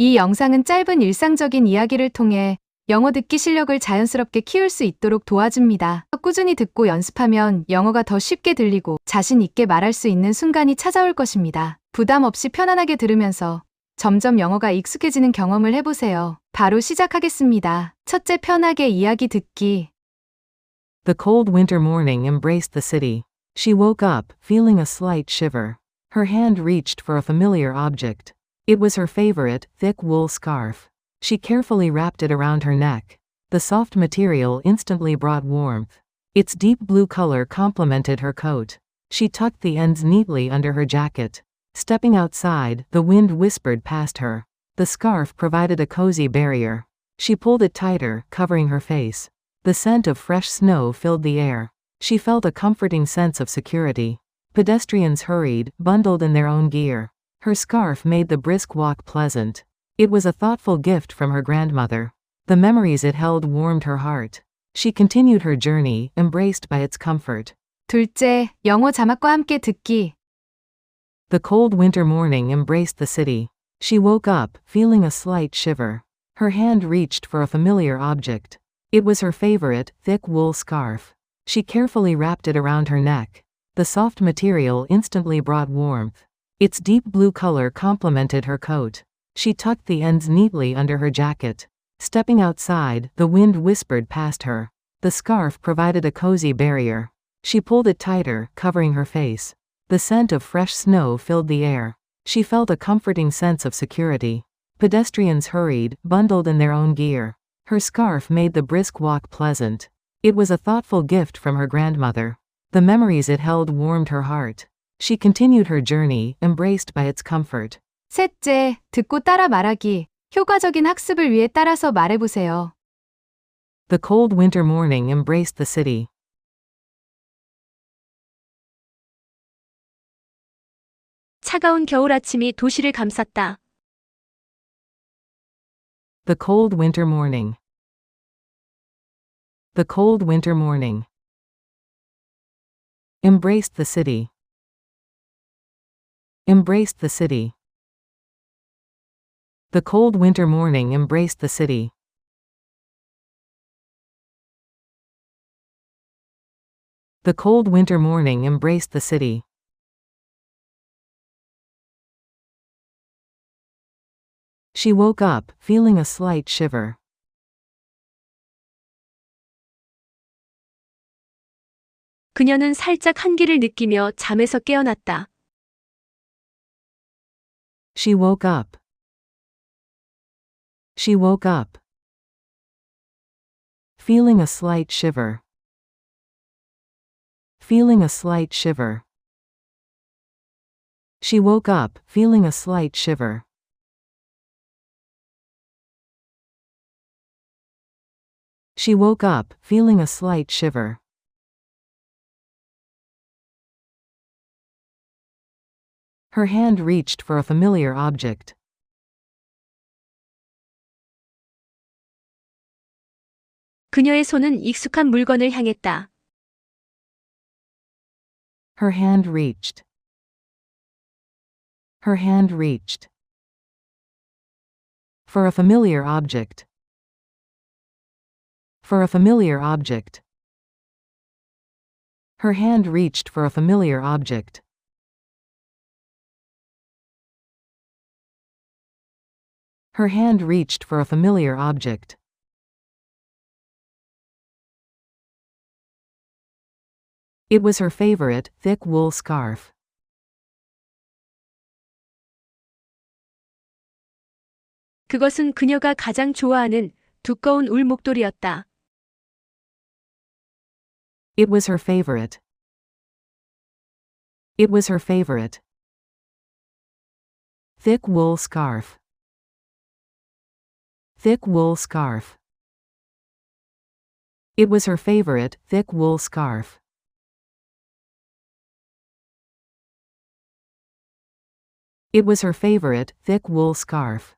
이 영상은 짧은 일상적인 이야기를 통해 영어 듣기 실력을 자연스럽게 키울 수 있도록 도와줍니다. 꾸준히 듣고 연습하면 영어가 더 쉽게 들리고 자신 있게 말할 수 있는 순간이 찾아올 것입니다. 부담 없이 편안하게 들으면서 점점 영어가 익숙해지는 경험을 해보세요. 바로 시작하겠습니다. 첫째, 편하게 이야기 듣기. The cold winter morning embraced the city. She woke up, feeling a slight shiver. Her hand reached for a familiar object. It was her favorite, thick wool scarf. She carefully wrapped it around her neck. The soft material instantly brought warmth. Its deep blue color complemented her coat. She tucked the ends neatly under her jacket. Stepping outside, the wind whispered past her. The scarf provided a cozy barrier. She pulled it tighter, covering her face. The scent of fresh snow filled the air. She felt a comforting sense of security. Pedestrians hurried, bundled in their own gear. Her scarf made the brisk walk pleasant. It was a thoughtful gift from her grandmother. The memories it held warmed her heart. She continued her journey, embraced by its comfort. 둘째, 영어 자막과 함께 듣기. The cold winter morning embraced the city. She woke up, feeling a slight shiver. Her hand reached for a familiar object. It was her favorite, thick wool scarf. She carefully wrapped it around her neck. The soft material instantly brought warmth. Its deep blue color complemented her coat. She tucked the ends neatly under her jacket. Stepping outside, the wind whispered past her. The scarf provided a cozy barrier. She pulled it tighter, covering her face. The scent of fresh snow filled the air. She felt a comforting sense of security. Pedestrians hurried, bundled in their own gear. Her scarf made the brisk walk pleasant. It was a thoughtful gift from her grandmother. The memories it held warmed her heart. She continued her journey, embraced by its comfort. 셋째, 듣고 따라 말하기. 효과적인 학습을 위해 따라서 말해보세요. The cold winter morning embraced the city. 차가운 겨울 아침이 도시를 감쌌다. The cold winter morning. The cold winter morning. Embraced the city. Embraced the city. The cold winter morning embraced the city. The cold winter morning embraced the city. She woke up, feeling a slight shiver. 그녀는 살짝 한기를 느끼며 잠에서 깨어났다. She woke up. She woke up. Feeling a slight shiver. Feeling a slight shiver. She woke up, feeling a slight shiver. She woke up, feeling a slight shiver. Her hand reached for a familiar object. 그녀의 손은 익숙한 물건을 향했다. Her hand reached. Her hand reached. For a familiar object. For a familiar object. Her hand reached for a familiar object. Her hand reached for a familiar object. It was her favorite, thick wool scarf. 그것은 그녀가 가장 좋아하는 두꺼운 울 목도리였다. It was her favorite. It was her favorite. Thick wool scarf. Thick wool scarf. It was her favorite, thick wool scarf. It was her favorite, thick wool scarf.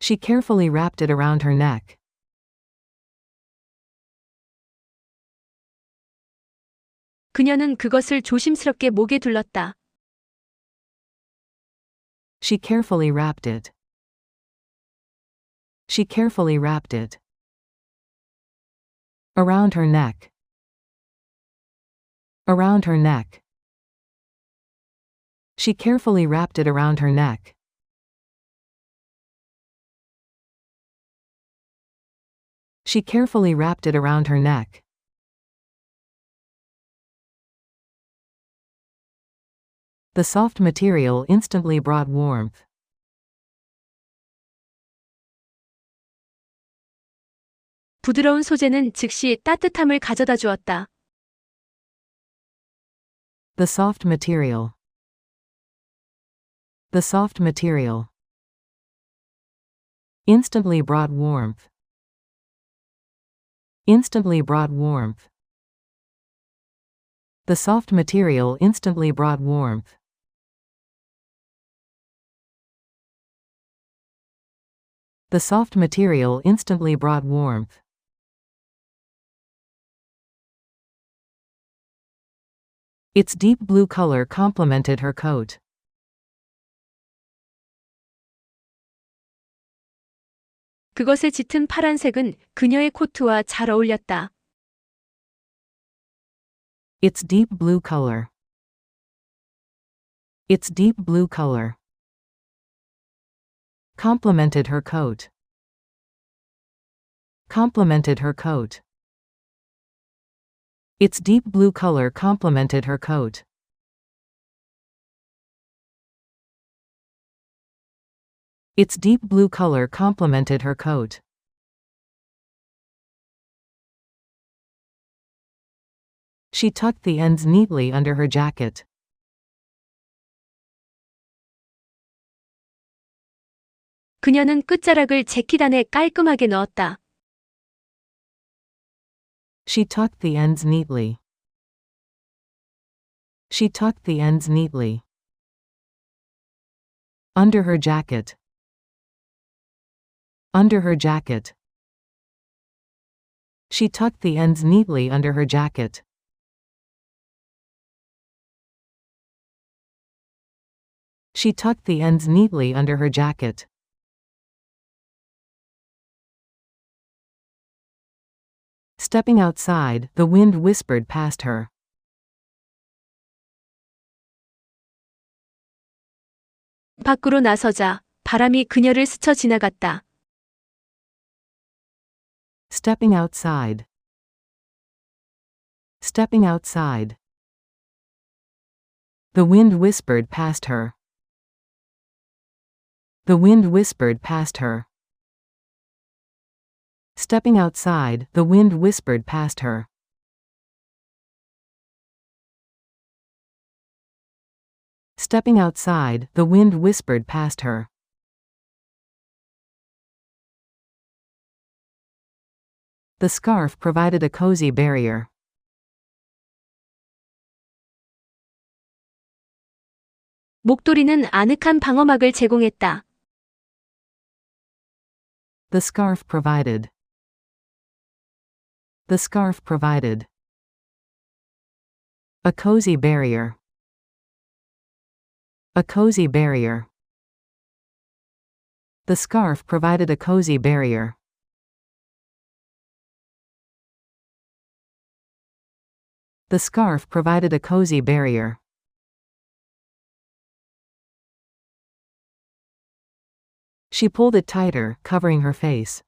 She carefully wrapped it around her neck. 그녀는 그것을 조심스럽게 목에 둘렀다. She carefully wrapped it. She carefully wrapped it. Around her neck. Around her neck. She carefully wrapped it around her neck. She carefully wrapped it around her neck. The soft material instantly brought warmth. 부드러운 소재는 즉시 따뜻함을 가져다 주었다. The soft material. The soft material. Instantly brought warmth. Instantly brought warmth. The soft material instantly brought warmth. The soft material instantly brought warmth. Its deep blue color complemented her coat. 그것의 짙은 파란색은 그녀의 코트와 잘 어울렸다. Its deep blue color. Its deep blue color. Complemented her coat. Complemented her coat. Its deep blue color complemented her coat. Its deep blue color complemented her coat. She tucked the ends neatly under her jacket. 그녀는 끝자락을 재킷 안에 깔끔하게 넣었다. She tucked the ends neatly. She tucked the ends neatly. Under her jacket. Under her jacket. She tucked the ends neatly under her jacket. She tucked the ends neatly under her jacket. Stepping outside, the wind whispered past her. 밖으로 나서자 바람이 그녀를 스쳐 지나갔다. Stepping outside. Stepping outside. The wind whispered past her. The wind whispered past her. Stepping outside, the wind whispered past her. Stepping outside, the wind whispered past her. The scarf provided a cozy barrier. 목도리는 아늑한 방어막을 제공했다. The scarf provided. the scarf provided. A cozy barrier. A cozy barrier. The scarf provided a cozy barrier. The scarf provided a cozy barrier. She pulled it tighter, covering her face.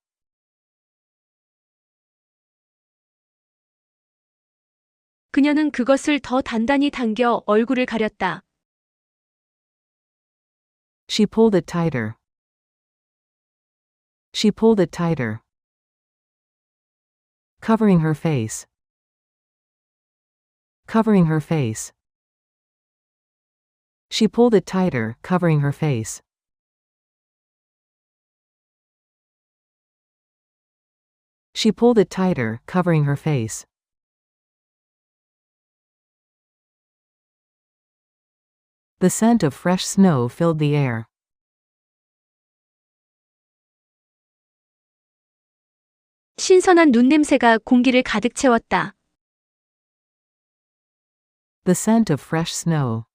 그녀는 그것을 더 단단히 당겨 얼굴을 가렸다. She pulled it tighter. She pulled it tighter. Covering her face. Covering her face. She pulled it tighter, covering her face. She pulled it tighter, covering her face. The scent of fresh snow filled the air. 신선한 눈 냄새가 공기를 가득 채웠다. The scent of fresh snow.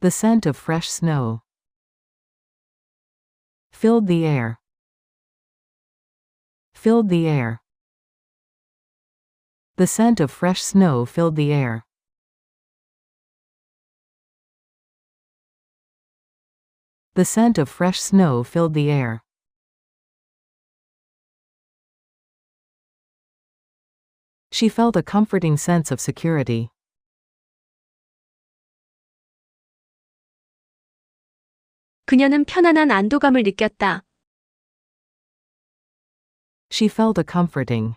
The scent of fresh snow filled the air. Filled the air. The scent of fresh snow filled the air. The scent of fresh snow filled the air. She felt a comforting sense of security. 그녀는 편안한 안도감을 느꼈다. She felt a comforting.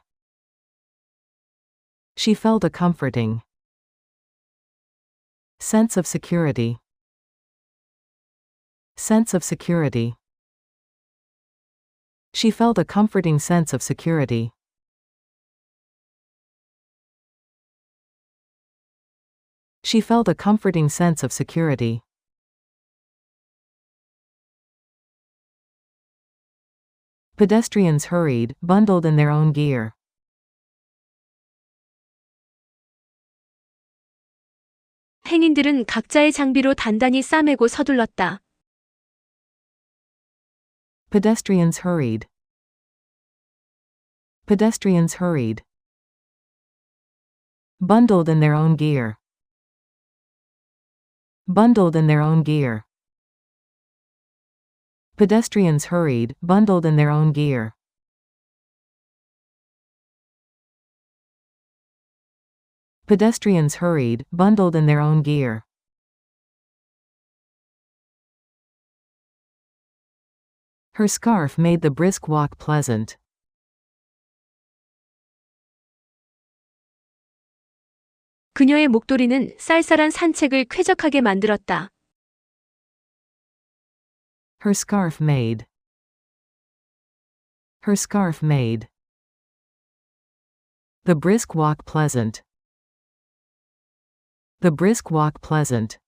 She felt a comforting sense of security. Sense of security. She felt a comforting sense of security. She felt a comforting sense of security. Pedestrians hurried, bundled in their own gear. 행인들은 각자의 장비로 단단히 싸매고 서둘렀다. Pedestrians hurried. Pedestrians hurried. Bundled in their own gear. Bundled in their own gear. Pedestrians hurried, bundled in their own gear. Pedestrians hurried, bundled in their own gear. Her scarf made the brisk walk pleasant. 그녀의 목도리는 쌀쌀한 산책을 쾌적하게 만들었다. Her scarf made. Her scarf made. The brisk walk pleasant. The brisk walk pleasant.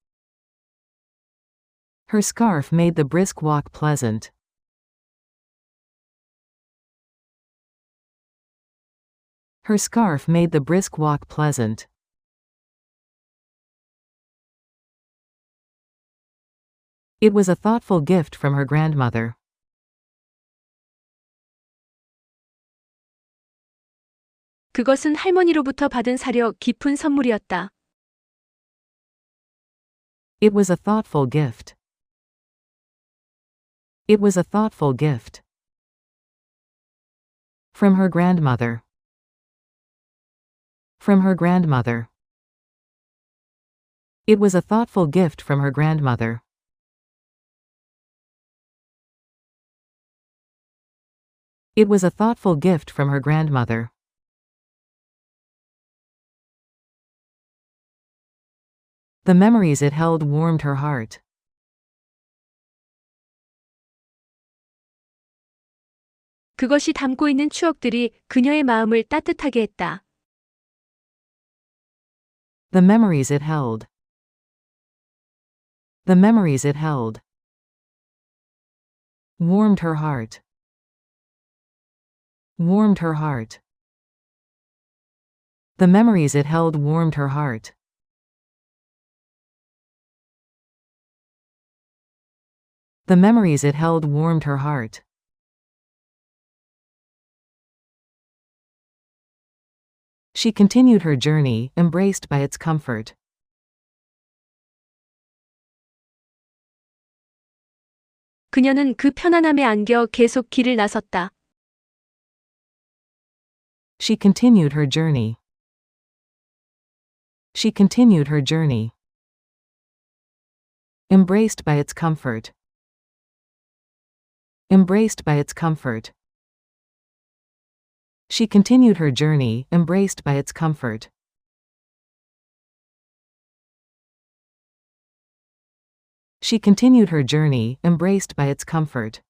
Her scarf made the brisk walk pleasant. Her scarf made the brisk walk pleasant. It was a thoughtful gift from her grandmother. 그것은 할머니로부터 받은 사려 깊은 선물이었다. It was a thoughtful gift. It was a thoughtful gift. From her grandmother. From her grandmother. It was a thoughtful gift from her grandmother. It was a thoughtful gift from her grandmother. The memories it held warmed her heart. 그것이 담고 있는 추억들이 그녀의 마음을 따뜻하게 했다. The memories it held. The memories it held. Warmed her heart. Warmed her heart. The memories it held warmed her heart. The memories it held warmed her heart. She continued her journey, embraced by its comfort. 그녀는 그 편안함에 안겨 계속 길을 나섰다. She continued her journey. She continued her journey. Embraced by its comfort. Embraced by its comfort. She continued her journey, embraced by its comfort. She continued her journey, embraced by its comfort.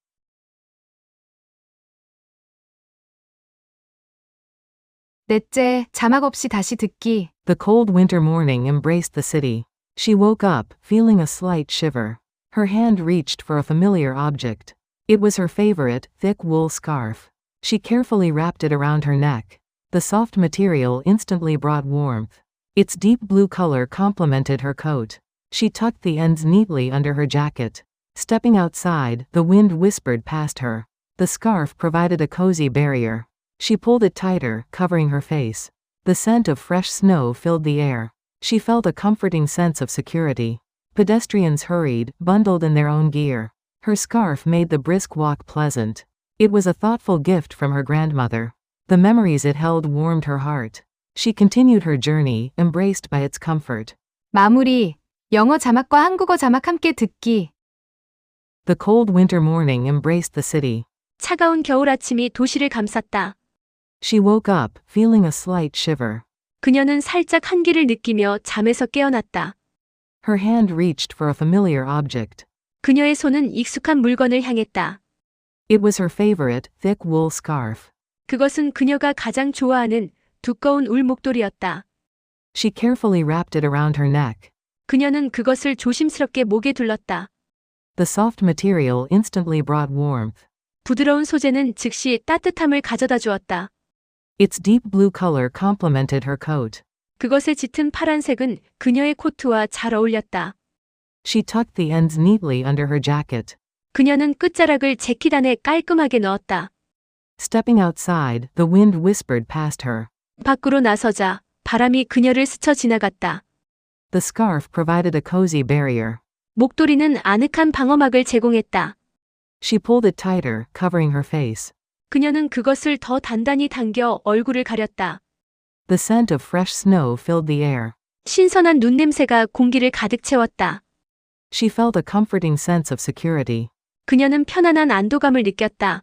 넷째, 자막 없이 다시 듣기. The cold winter morning embraced the city. She woke up, feeling a slight shiver. Her hand reached for a familiar object. It was her favorite, thick wool scarf. She carefully wrapped it around her neck. The soft material instantly brought warmth. Its deep blue color complemented her coat. She tucked the ends neatly under her jacket. Stepping outside, the wind whispered past her. The scarf provided a cozy barrier. She pulled it tighter, covering her face. The scent of fresh snow filled the air. She felt a comforting sense of security. Pedestrians hurried, bundled in their own gear. Her scarf made the brisk walk pleasant. It was a thoughtful gift from her grandmother. The memories it held warmed her heart. She continued her journey, embraced by its comfort. 마무리. 영어 자막과 한국어 자막 함께 듣기. The cold winter morning embraced the city. 차가운 겨울 아침이 도시를 감쌌다. She woke up, feeling a slight shiver. 그녀는 살짝 한기를 느끼며 잠에서 깨어났다. Her hand reached for a familiar object. 그녀의 손은 익숙한 물건을 향했다. It was her favorite, thick wool scarf. 그것은 그녀가 가장 좋아하는 두꺼운 울 목도리였다. She carefully wrapped it around her neck. 그녀는 그것을 조심스럽게 목에 둘렀다. The soft material instantly brought warmth. 부드러운 소재는 즉시 따뜻함을 가져다 주었다. Its deep blue color complemented her coat. 그것의 짙은 파란색은 그녀의 코트와 잘 어울렸다. She tucked the ends neatly under her jacket. 그녀는 끝자락을 재킷 안에 깔끔하게 넣었다. Stepping outside, the wind whispered past her. 밖으로 나서자 바람이 그녀를 스쳐 지나갔다. The scarf provided a cozy barrier. 목도리는 아늑한 방어막을 제공했다. She pulled it tighter, covering her face. 그녀는 그것을 더 단단히 당겨 얼굴을 가렸다. The scent of fresh snow filled the air. 신선한 눈 냄새가 공기를 가득 채웠다. She felt a comforting sense of security. 그녀는 편안한 안도감을 느꼈다.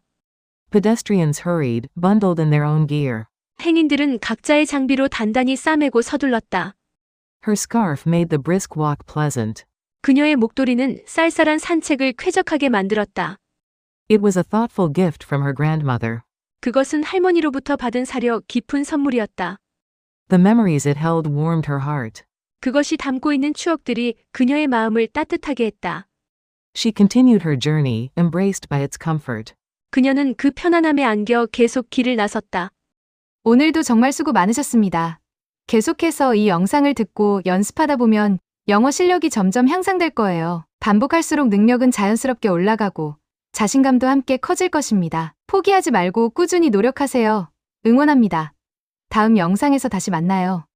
Pedestrians hurried, bundled in their own gear. 행인들은 각자의 장비로 단단히 싸매고 서둘렀다. Her scarf made the brisk walk pleasant. 그녀의 목도리는 쌀쌀한 산책을 쾌적하게 만들었다. It was a thoughtful gift from her grandmother. 그것은 할머니로부터 받은 사려 깊은 선물이었다. The memories it held warmed her heart. 그것이 담고 있는 추억들이 그녀의 마음을 따뜻하게 했다. She continued her journey, embraced by its comfort. 그녀는 그 편안함에 안겨 계속 길을 나섰다. 오늘도 정말 수고 많으셨습니다. 계속해서 이 영상을 듣고 연습하다 보면 영어 실력이 점점 향상될 거예요. 반복할수록 능력은 자연스럽게 올라가고 자신감도 함께 커질 것입니다. 포기하지 말고 꾸준히 노력하세요. 응원합니다. 다음 영상에서 다시 만나요.